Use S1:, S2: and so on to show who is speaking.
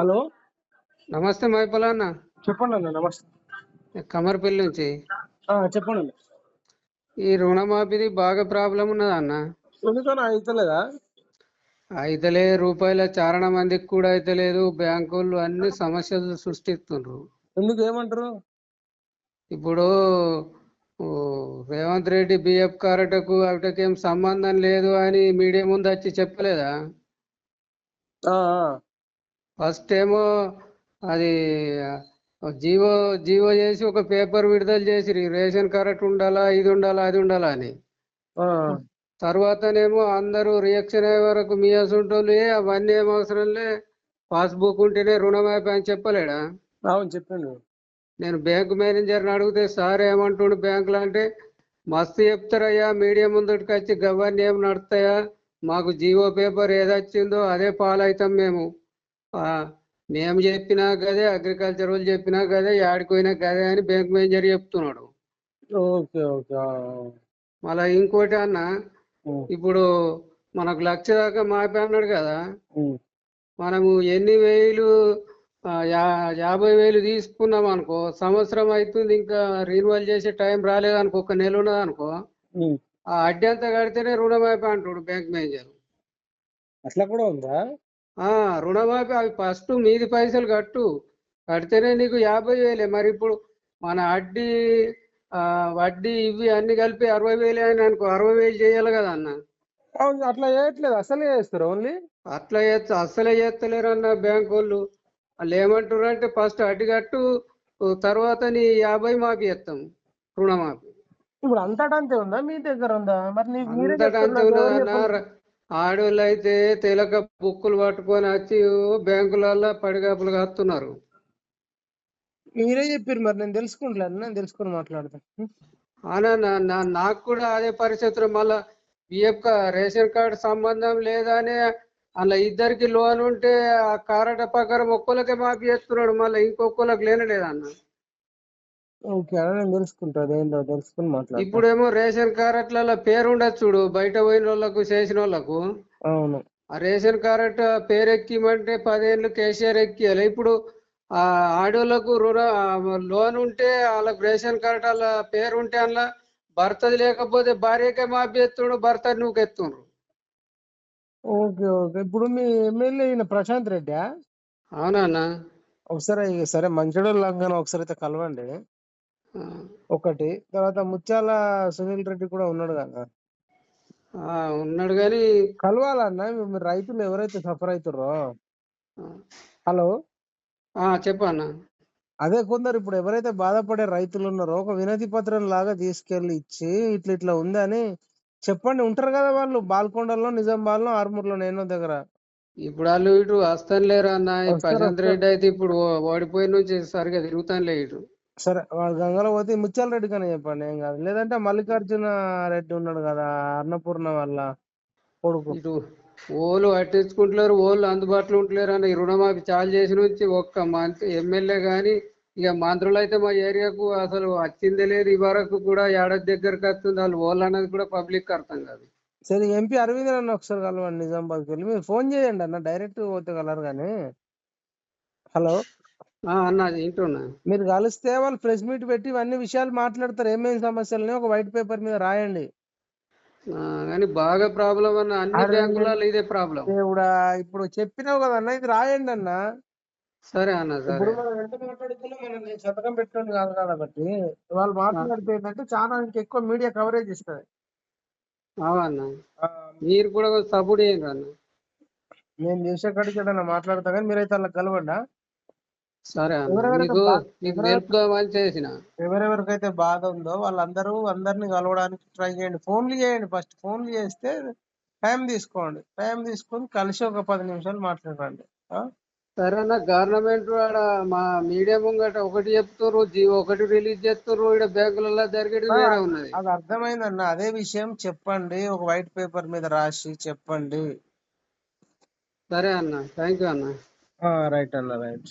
S1: Hello.
S2: నమస్తే మైపల్ అన్న.
S1: చెప్పండి అన్న నమస్తే.
S2: కమర్పల్లి నుంచి.
S1: చెప్పండి అన్న.
S2: ఈ రుణమాఫీది బాగా ప్రాబ్లం ఉన్నది అన్న?
S1: ఎందుకన్నా అయితలేదా?
S2: అయితలే రూపాయల చారణ మందికి కూడా అయితలేదు బ్యాంకులు అన్ని సమస్యలు సృష్టిస్తుండ్రు.
S1: ఎందుకు ఏమంటారు?
S2: ఇప్పుడు రేవంత్ రెడ్డి బిఎఫ్ కారటకు అవిటకేం సంబంధం లేదు అని మీడియా ముందు వచ్చి చెప్పలేదా. ఫస్ట్ ఏమో అది జీవో జీవో చేసి ఒక పేపర్ విడుదల చేసిరి రేషన్ కార్డు ఉండాలా ఇది ఉండాలా అది ఉండాలా అని. తర్వాతనేమో అందరూ రియాక్షన్ అయ్యే వరకు మీ అసంటోళ్ళు "ఏ, అవన్నీ ఏం అవసరం లే పాస్బుక్ ఉంటేనే రుణమాఫీ అని చెప్పలేడా?
S1: అవును చెప్పండి
S2: నేను బ్యాంక్ మేనేజర్ని అడిగితే సార్ ఏమంటుండు బ్యాంకులో అంటే మస్తు చెప్తారయ్యా మీడియా ముందుకి వచ్చి గవర్నీ ఏం నడుస్తాయా మాకు జీవో పేపర్ ఏది వచ్చిందో అదే ఫాలో అవుతాం మేము. మేము చెప్పినా గదే అగ్రికల్చర్ వాళ్ళు చెప్పినా గదే ఆడిపోయినా గదే అని బ్యాంక్ మేనేజర్ చెప్తున్నాడు.
S1: ఓకే ఓకే
S2: మళ్ళీ ఇంకోటి అన్న ఇప్పుడు మనకు లక్ష దాకా మాపి అన్నాడు కదా మనము ఎన్ని వేలు యాభై వేలు తీసుకున్నాం అనుకో సంవత్సరం అవుతుంది ఇంకా రిన్యువల్ చేసే టైం రాలేదనుకో ఒక నెల ఉన్నదనుకో. ఆ. అడ్డీ అంతా కడితేనే రుణమాఫీ అంటాడు బ్యాంక్ మేనేజర్
S1: అట్లా కూడా ఉందా?
S2: రుణమాఫీ అవి ఫస్ట్ మీది పైసలు కట్టు. కడితేనే నీకు యాభై వేలే. మరి ఇప్పుడు మన అడ్డీ వడ్డీ ఇవి అన్ని కలిపి అరవై వేలే అని అనుకో అరవై వేలు చేయాలి కదా అన్న.
S1: అట్లా చేయట్లేదు. అసలే చేస్తారు ఓన్లీ.
S2: అట్లా చేస్తా అస్సలే చేస్తలేరు అన్న బ్యాంక్ వాళ్ళు. వాళ్ళు ఏమంటారు అంటే ఫస్ట్ అడ్డు కట్టు తర్వాత నీ యాభై మాఫీ చేస్తాం రుణమాఫీ.
S1: ఇప్పుడు అంతటంతే ఉందా మీ దగ్గర ఉందా? మరి నీ- మీరే
S2: అంతటా
S1: చెప్తున్నారు,
S2: అంతే
S1: నాకు ఎవరు
S2: ఉన్నదన్న ఆడోళ్ళు అయితే తెలక బుక్కులు పట్టుకొని వచ్చి బ్యాంకులలో పడిగాపులు కాస్తున్నారు
S1: మీరే చెప్పారు మరి నేను తెలుసుకుంటలేను నేను తెలుసుకుని మాట్లాడతాను
S2: అనా నాకు కూడా అదే పరిస్థితులు మళ్ళా బిఎఫ్ రేషన్ కార్డు సంబంధం లేదని అలా ఇద్దరికి లోన్ ఉంటే ఆ కారట ప్రకారం ఒక్కొక్కకే మాఫీ చేస్తున్నాడు మళ్ళీ ఇంకొకరికి లేనలేదన్న.
S1: ఓకే నేను తెలుసుకుని మాట్లాడతాను
S2: ఇప్పుడేమో రేషన్ కార్డులలో పేరు ఉండదు చూడు బయట పోయిన వాళ్ళకు చేసిన వాళ్ళకు
S1: అవును.
S2: ఆ రేషన్ కార్డు పేరు ఎక్కిమంటే పదేళ్ళు కేసీఆర్ ఎక్కియాలి. ఇప్పుడు ఆ ఆడోళ్ళకు రుణ లోన్ ఉంటే వాళ్ళకి రేషన్ కార్డు వాళ్ళ పేరు ఉంటే అందులో భర్తది లేకపోతే భార్యకే మాఫీ ఎత్తుండు భర్త నువ్వు ఎత్తుండ్రు
S1: ఓకే ఓకే. ఇప్పుడు మీ ఎమ్మెల్యే ఈయన ప్రశాంత్ రెడ్డి?
S2: అవునా
S1: ఒకసారి సరే మంచిడోళ్ళు ఒకసారి అయితే కలవండి. ఒకటి. తర్వాత ముత్యాల సునీల్ రెడ్డి కూడా ఉన్నాడు కదా.
S2: ఉన్నాడు కానీ
S1: కలవాలన్నా రైతులు ఎవరైతే సఫర్ అవుతారో హలో?
S2: చెప్పన్న
S1: అదే కొందరు ఇప్పుడు ఎవరైతే బాధపడే రైతులు ఉన్నారో ఒక వినతి పత్రం లాగా తీసుకెళ్ళి ఇచ్చి ఇట్లా ఇట్లా ఉందని చెప్పండి. ఉంటారు కదా వాళ్ళు. బాల్కొండలో నిజామాబాద్లో ఆర్మూర్లో నేను దగ్గర.
S2: ఇప్పుడు వాళ్ళు ఇటు వస్తాను లేరు అన్న ప్రశాంత్. రెడ్డి అయితే ఇప్పుడు ఓడిపోయిన నుంచి సరిగా తిరుగుతానులే ఇటు.
S1: సరే వాళ్ళు గంగలో పోతే ముత్యాల రెడ్డి కన్నా చెప్పండి ఏం కాదు. లేదంటే మల్లికార్జున రెడ్డి ఉన్నాడు కదా అన్నపూర్ణ వల్ల కొడుకు.
S2: ఇటు ఓళ్ళు పట్టించుకుంటలేరు ఓళ్ళు అందుబాటులో ఉంటలేరు అన్న ఈ రుణమాఫీ చాలు చేసిన నుంచి ఒక్క మంత్రి ఎమ్మెల్యే కానీ ఇక మంత్రులు అయితే మా ఏరియాకు అసలు వచ్చిందే లేదు. ఈ వరకు కూడా ఏడాది దగ్గరకు వస్తుంది వాళ్ళు ఓళ్ళు అన్నది కూడా పబ్లిక్ అర్థం కాదు.
S1: సరే ఎంపీ అరవింద్ అన్న ఒకసారి కలవండి నిజామాబాద్కి వెళ్ళి. మీరు ఫోన్ చేయండి అన్న డైరెక్ట్ పోతే కలరు కానీ. హలో? మీరు కలిస్తే వాళ్ళు ప్రెస్ మీట్ పెట్టి ఇవన్నీ విషయాలు మాట్లాడతారు. ఏమేమి సమస్యలని ఒక వైట్ పేపర్ మీద రాయండి.
S2: కానీ బాగా ప్రాబ్లం అన్న అన్ని బ్యాంకులలో ఇదే ప్రాబ్లం.
S1: దేవుడా ఇప్పుడు చెప్పినావు కదా అన్న ఇది రాయండి అన్న.
S2: సరే అన్న సరే.
S1: ఇప్పుడు మనం ఎంత మాట్లాడుతున్నా? మనం నేను సంతకం పెట్టుకోండి కాదు కాబట్టి. వాళ్ళు మాట్లాడితే ఏంటంటే చాలా ఇంకెక్కువ మీడియా కవరేజ్ ఇస్తుంది.
S2: మీరు కూడా సపోర్ట్ చేయండి అన్న.
S1: నేను చేసే కాడికి మాట్లాడతా కానీ మీరైతే అలా కలవండి?
S2: సరే చేసిన.
S1: ఎవరెవరికైతే బాధ ఉందో వాళ్ళందరూ అందరిని కలవడానికి ట్రై చేయండి. ఫోన్లు చేయండి ఫస్ట్. ఫోన్లు చేస్తే టైం తీసుకోండి. టైం తీసుకొని కలిసి ఒక పది నిమిషాలు మాట్లాడండి?
S2: సరే అన్న గవర్నమెంట్ ఆడ మా మీడియా ముంగట ఒకటి చెప్తుర్రు జీవో ఒకటి రిలీజ్ చేస్తుర్రు ఇక్కడ బ్యాంకులలో జరిగేది వేరే ఉన్నది.
S1: అది అర్థమైందన్న అదే విషయం చెప్పండి. ఒక వైట్ పేపర్ మీద రాసి చెప్పండి.
S2: సరే అన్న. థ్యాంక్ యూ అన్న
S1: రైట్ అన్న రైట్.